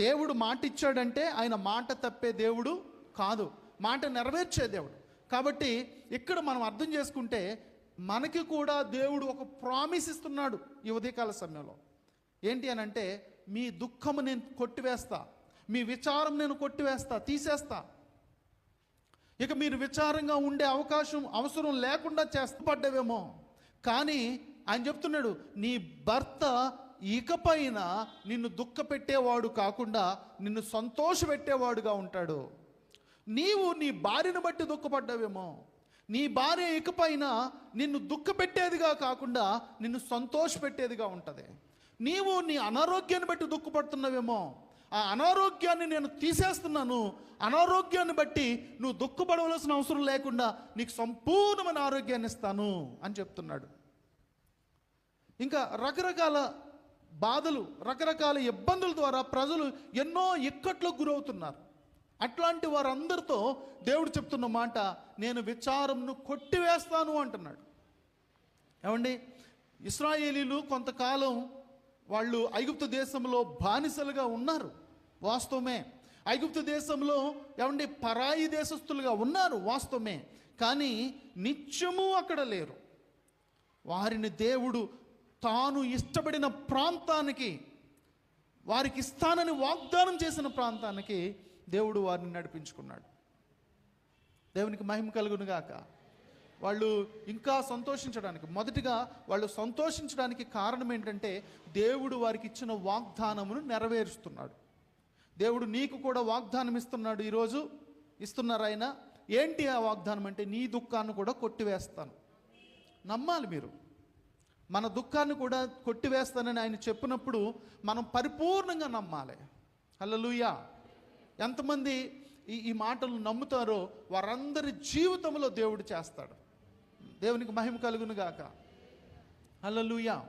దేవుడు మాట ఇచ్చాడంటే ఆయన మాట తప్పే దేవుడు కాదు. మాట నెరవేర్చే దేవుడు. కాబట్టి ఇక్కడ మనం అర్థం చేసుకుంటే మనకి కూడా దేవుడు ఒక ప్రామిస్ ఇస్తున్నాడు ఈ ఉదయకాల సమయంలో. ఏంటి అని అంటే మీ దుఃఖము నేను కొట్టివేస్తా మీ విచారం నేను కొట్టివేస్తా తీసేస్తా. ఇక మీరు విచారంగా ఉండే అవకాశం అవసరం లేకుండా చేస్తపడ్డవేమో కానీ ఆయన చెప్తున్నాడు నీ భర్త ఇకపైన నిన్ను దుఃఖ పెట్టేవాడు కాకుండా నిన్ను సంతోషపెట్టేవాడుగా ఉంటాడు. నీవు నీ భార్యను బట్టి దుఃఖపడ్డావేమో. నీ భార్య ఇకపైన నిన్ను దుఃఖ పెట్టేదిగా కాకుండా నిన్ను సంతోషపెట్టేదిగా ఉంటుంది. నీవు నీ అనారోగ్యాన్ని బట్టి దుఃఖపడుతున్నావేమో. ఆ అనారోగ్యాన్ని నేను తీసేస్తున్నాను. అనారోగ్యాన్ని బట్టి నువ్వు దుఃఖపడవలసిన అవసరం లేకుండా నీకు సంపూర్ణమైన ఆరోగ్యాన్ని ఇస్తాను అని చెప్తున్నాడు. ఇంకా రకరకాల బాధలు రకరకాల ఇబ్బందుల ద్వారా ప్రజలు ఎన్నో ఇక్కట్లకు గురవుతున్నారు. అట్లాంటి వారందరితో దేవుడు చెప్తున్న మాట నేను విచారంను కొట్టివేస్తాను అంటున్నాడు. ఏమండి? ఇస్రాయేలీలు కొంతకాలం వాళ్ళు ఐగుప్తు దేశంలో బానిసలుగా ఉన్నారు వాస్తవమే. ఐగుప్తు దేశంలో ఏమండి? పరాయి దేశస్తులుగా ఉన్నారు వాస్తవమే. కానీ నిత్యము అక్కడ లేరు. వారిని దేవుడు తాను ఇష్టపడిన ప్రాంతానికి వారికి ఇస్తానని వాగ్దానం చేసిన ప్రాంతానికి దేవుడు వారిని నడిపించుకున్నాడు. దేవునికి మహిమ కలుగును గాక. వాళ్ళు ఇంకా సంతోషించడానికి మొదటిగా వాళ్ళు సంతోషించడానికి కారణం ఏంటంటే దేవుడు వారికి ఇచ్చిన వాగ్దానమును నెరవేరుస్తున్నాడు. దేవుడు నీకు కూడా వాగ్దానం ఇస్తున్నాడు ఈరోజు. ఇస్తున్నారు ఆయన. ఏంటి ఆ వాగ్దానం అంటే నీ దుఃఖాన్ని కూడా కొట్టివేస్తాను. నమ్మాలి మీరు. మన దుఃఖాన్ని కూడా కొట్టివేస్తానని ఆయన చెప్పినప్పుడు మనం పరిపూర్ణంగా నమ్మాలి. హలలుయా ఎంతమంది ఈ ఈ మాటలు నమ్ముతారో వారందరి జీవితంలో దేవుడు చేస్తాడు. దేవునికి మహిమ కలుగును గాక. హల్లెలూయా.